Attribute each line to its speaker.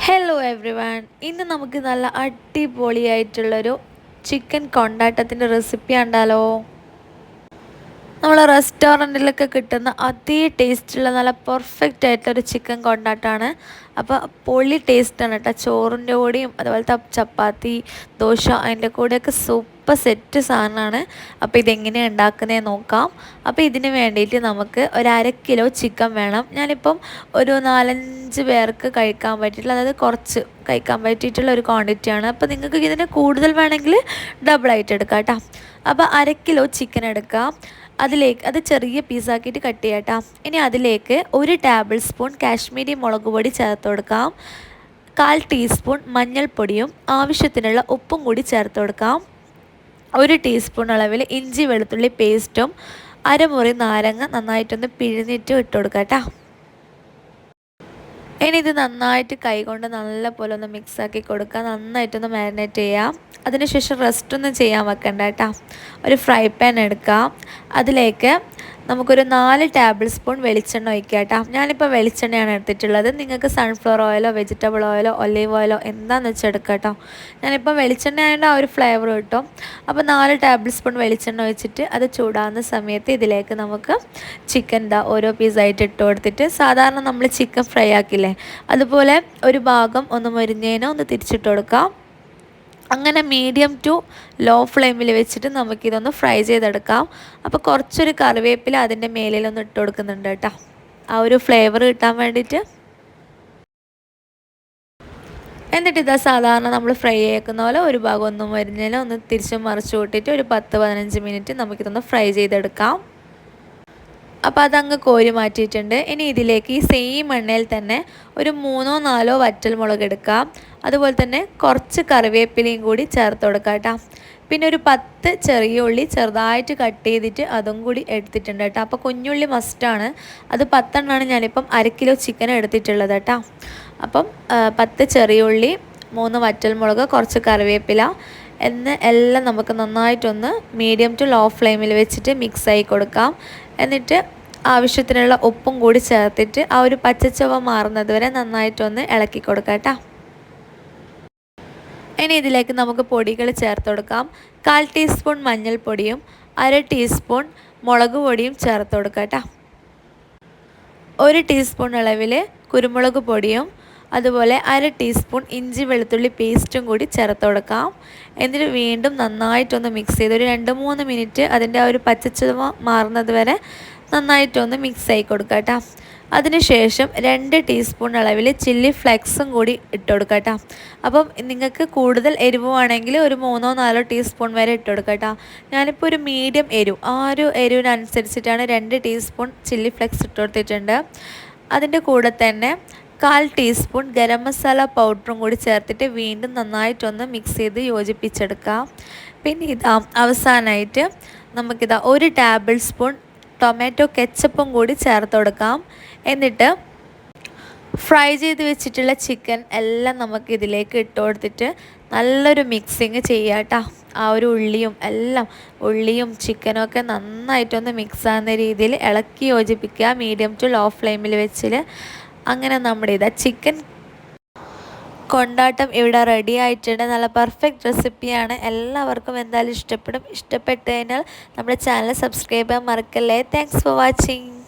Speaker 1: Hello every one ഇന്ന് നമുക്ക് നല്ല അടിപൊളിയായിട്ടുള്ളൊരു ചിക്കൻ കൊണ്ടാട്ടത്തിന്റെ റെസിപ്പി ഉണ്ടല്ലോ നമ്മൾ റെസ്റ്റോറന്റിലൊക്കെ കിട്ടുന്ന അതേ ടേസ്റ്റുള്ള നല്ല പെർഫെക്റ്റ് ആയിട്ടുള്ളൊരു ചിക്കൻ കൊണ്ടാട്ടമാണ് അപ്പോൾ പൊളി ടേസ്റ്റാണ് കേട്ടോ ചോറിന്റെ കൂടെയും അതുപോലത്തെ ചപ്പാത്തി ദോശ അതിന്റെ കൂടെയൊക്കെ സൂപ്പർ സെറ്റ് സാധനമാണ് അപ്പോൾ ഇതെങ്ങനെയാണ് ഉണ്ടാക്കുന്നതെന്ന് നോക്കാം. അപ്പോൾ ഇതിന് വേണ്ടിയിട്ട് നമുക്ക് ഒരു അര കിലോ ചിക്കൻ വേണം. ഞാനിപ്പം ഒരു നാലഞ്ച് പേർക്ക് കഴിക്കാൻ പറ്റിയിട്ടുള്ള അതായത് കുറച്ച് കഴിക്കാൻ പറ്റിയിട്ടുള്ള ഒരു ക്വാണ്ടിറ്റിയാണ് അപ്പോൾ നിങ്ങൾക്ക് ഇതിന് കൂടുതൽ വേണമെങ്കിൽ ഡബിൾ ആയിട്ട് എടുക്കാം കേട്ടോ. അപ്പോൾ അര കിലോ ചിക്കൻ എടുക്കാം. അതിലേക്ക് അത് ചെറിയ പീസാക്കിയിട്ട് കട്ട്. ചെയ്യട്ടോ ഇനി അതിലേക്ക് ഒരു ടേബിൾ സ്പൂൺ കാശ്മീരി മുളക് പൊടി ചേർത്ത് കൊടുക്കാം. കാൽ ടീസ്പൂൺ മഞ്ഞൾപ്പൊടിയും ആവശ്യത്തിനുള്ള ഉപ്പും കൂടി ചേർത്ത് കൊടുക്കാം. ഒരു ടീസ്പൂൺ അളവിൽ ഇഞ്ചി വെളുത്തുള്ളി പേസ്റ്റും അരമുറി നാരങ്ങ നന്നായിട്ടൊന്ന് പിഴിഞ്ഞിട്ട് ഇട്ട് കൊടുക്കാം കേട്ടോ. ഇനി ഇത് നന്നായിട്ട് കൈകൊണ്ട് നല്ലപോലെ ഒന്ന് മിക്സാക്കി കൊടുക്കുക. നന്നായിട്ടൊന്ന് മാരിനേറ്റ് ചെയ്യാം അതിനുശേഷം റെസ്റ്റൊന്നും ചെയ്യാൻ വെക്കണ്ട കേട്ടോ. ഒരു ഫ്രൈ പാൻ എടുക്കാം അതിലേക്ക് നമുക്കൊരു നാല് ടേബിൾ സ്പൂൺ വെളിച്ചെണ്ണ ഒഴിക്കുക കേട്ടോ. ഞാനിപ്പോൾ വെളിച്ചെണ്ണയാണ് എടുത്തിട്ടുള്ളത്. നിങ്ങൾക്ക് സൺഫ്ലവർ ഓയിലോ വെജിറ്റബിൾ ഓയിലോ ഒലീവ് ഓയിലോ എന്താണെന്ന് വെച്ചാൽ എടുക്കുക കേട്ടോ. ഞാനിപ്പോൾ വെളിച്ചെണ്ണ ആയതുകൊണ്ട് ആ ഒരു ഫ്ലേവർ കിട്ടും. അപ്പോൾ നാല് ടേബിൾ സ്പൂൺ വെളിച്ചെണ്ണ ഒഴിച്ചിട്ട് അത് ചൂടാകുന്ന സമയത്ത് ഇതിലേക്ക് നമുക്ക് ചിക്കൻ ദാ ഓരോ പീസായിട്ട് ഇട്ട് കൊടുത്തിട്ട് സാധാരണ നമ്മൾ ചിക്കൻ ഫ്രൈ ആക്കില്ലേ? അതുപോലെ ഒരു ഭാഗം ഒന്ന് മരുന്നേനോ ഒന്ന് തിരിച്ചിട്ട് കൊടുക്കാം. അങ്ങനെ മീഡിയം ടു ലോ ഫ്ലെയിമിൽ വെച്ചിട്ട് നമുക്കിതൊന്ന് ഫ്രൈ ചെയ്തെടുക്കാം. അപ്പോൾ കുറച്ചൊരു കറിവേപ്പില അതിന്റെ മേലിലൊന്ന് ഇട്ട് കൊടുക്കുന്നുണ്ട് കേട്ടോ. ആ ഒരു ഫ്ലേവർ കിട്ടാൻ വേണ്ടിയിട്ട് എന്നിട്ട് ഇതാ സാധാരണ നമ്മൾ ഫ്രൈ ആക്കുന്ന പോലെ ഒരു ഭാഗം ഒന്നും വരുന്നതിന് ഒന്ന് തിരിച്ചും മറിച്ചു കൂട്ടിയിട്ട് ഒരു പത്ത് പതിനഞ്ച് മിനിറ്റ് നമുക്കിതൊന്ന് ഫ്രൈ ചെയ്തെടുക്കാം. അപ്പോൾ അതങ്ങ് കോരി മാറ്റിയിട്ടുണ്ട്. ഇനി ഇതിലേക്ക് ഈ സെയിം എണ്ണയിൽ തന്നെ ഒരു മൂന്നോ നാലോ വറ്റൽ മുളക് എടുക്കാം. അതുപോലെ തന്നെ കുറച്ച് കറിവേപ്പിലയും കൂടി ചേർത്ത് കൊടുക്കാം കേട്ടോ. പിന്നെ ഒരു പത്ത് ചെറിയ ഉള്ളി ചെറുതായിട്ട് കട്ട് ചെയ്തിട്ട് അതും കൂടി എടുത്തിട്ടുണ്ട് കേട്ടോ. അപ്പോൾ കുഞ്ഞുള്ളി മസ്റ്റാണ് അത് പത്തെണ്ണമാണ് ഞാനിപ്പം അര കിലോ ചിക്കൻ എടുത്തിട്ടുള്ളത് കേട്ടോ. അപ്പം പത്ത് ചെറിയ ഉള്ളി മൂന്ന് വറ്റൽമുളക് കുറച്ച് കറിവേപ്പില എന്ന് എല്ലാം നമുക്ക് നന്നായിട്ടൊന്ന് മീഡിയം ടു ലോ ഫ്ലെയിമിൽ വെച്ചിട്ട് മിക്സ് ആയി കൊടുക്കാം. എന്നിട്ട് ആവശ്യത്തിനുള്ള ഉപ്പും കൂടി ചേർത്തിട്ട് ആ ഒരു പച്ചച്ചുവ മാറുന്നത് വരെ നന്നായിട്ടൊന്ന് ഇളക്കി കൊടുക്കാം കേട്ടോ. ഇനി ഇതിലേക്ക് നമുക്ക് പൊടികൾ ചേർത്ത് കൊടുക്കാം. കാൽ ടീസ്പൂൺ മഞ്ഞൾപ്പൊടിയും അര ടീസ്പൂൺ മുളക് പൊടിയും ചേർത്ത് കൊടുക്കാം കേട്ടോ. ഒരു ടീസ്പൂൺ അളവിൽ കുരുമുളക് പൊടിയും അതുപോലെ അര ടീസ്പൂൺ ഇഞ്ചി വെളുത്തുള്ളി പേസ്റ്റും കൂടി ചേർത്ത് കൊടുക്കാം. എന്നിട്ട് വീണ്ടും നന്നായിട്ടൊന്ന് മിക്സ് ചെയ്ത് ഒരു രണ്ട് മൂന്ന് മിനിറ്റ് അതിന്റെ ആ ഒരു പച്ചച്ചുവ മാറുന്നത് വരെ നന്നായിട്ടൊന്ന് മിക്സ് ആയി കൊടുക്കാം കേട്ടോ. അതിനുശേഷം രണ്ട് ടീസ്പൂൺ അളവിൽ ചില്ലി ഫ്ലെക്സും കൂടി ഇട്ട് കൊടുക്കാം കേട്ടോ. അപ്പം നിങ്ങൾക്ക് കൂടുതൽ എരിവ് വേണമെങ്കിൽ ഒരു മൂന്നോ നാലോ ടീസ്പൂൺ വരെ ഇട്ട് കൊടുക്കാം കേട്ടോ. ഞാനിപ്പോൾ ഒരു മീഡിയം എരിവ് ആ ഒരു എരിവിനനുസരിച്ചിട്ടാണ് രണ്ട് ടീസ്പൂൺ ചില്ലി ഫ്ലെക്സ് ഇട്ട് കൊടുത്തിട്ടുണ്ട്. അതിന്റെ കൂടെ തന്നെ കാൽ ടീസ്പൂൺ ഗരം മസാല പൗഡറും കൂടി ചേർത്തിട്ട് വീണ്ടും നന്നായിട്ടൊന്ന് മിക്സ് ചെയ്ത് യോജിപ്പിച്ചെടുക്കാം. പിന്നെ ഇതാ അവസാനമായിട്ട് നമുക്കിതാ ഒരു ടേബിൾ സ്പൂൺ ടൊമാറ്റോ കെച്ചപ്പും കൂടി ചേർത്ത് കൊടുക്കാം. എന്നിട്ട് ഫ്രൈ ചെയ്ത് വെച്ചിട്ടുള്ള ചിക്കൻ എല്ലാം നമുക്ക് ഇതിലേക്ക് ഇട്ട് കൊടുത്തിട്ട് നല്ലൊരു മിക്സിങ് ചെയ്യാട്ടാ ആ ഒരു ഉള്ളിയും എല്ലാം ഉള്ളിയും ചിക്കനും ഒക്കെ നന്നായിട്ടൊന്ന് മിക്സ് ആകുന്ന രീതിയിൽ ഇളക്കി യോജിപ്പിക്കുക. മീഡിയം ടു ലോ ഫ്ലെയിമിൽ വെച്ചിൽ അങ്ങനെ നമ്മുടെ ഇതാ ചിക്കൻ കൊണ്ടാട്ടം ഇവിടെ റെഡി ആയിട്ടുണ്ട്. നല്ല പെർഫെക്റ്റ് റെസിപ്പിയാണ് എല്ലാവർക്കും എന്തായാലും ഇഷ്ടപ്പെടും. ഇഷ്ടപ്പെട്ടതിനാൽ നമ്മുടെ ചാനൽ സബ്സ്ക്രൈബ് ചെയ്യാൻ മറക്കല്ലേ. Thanks for watching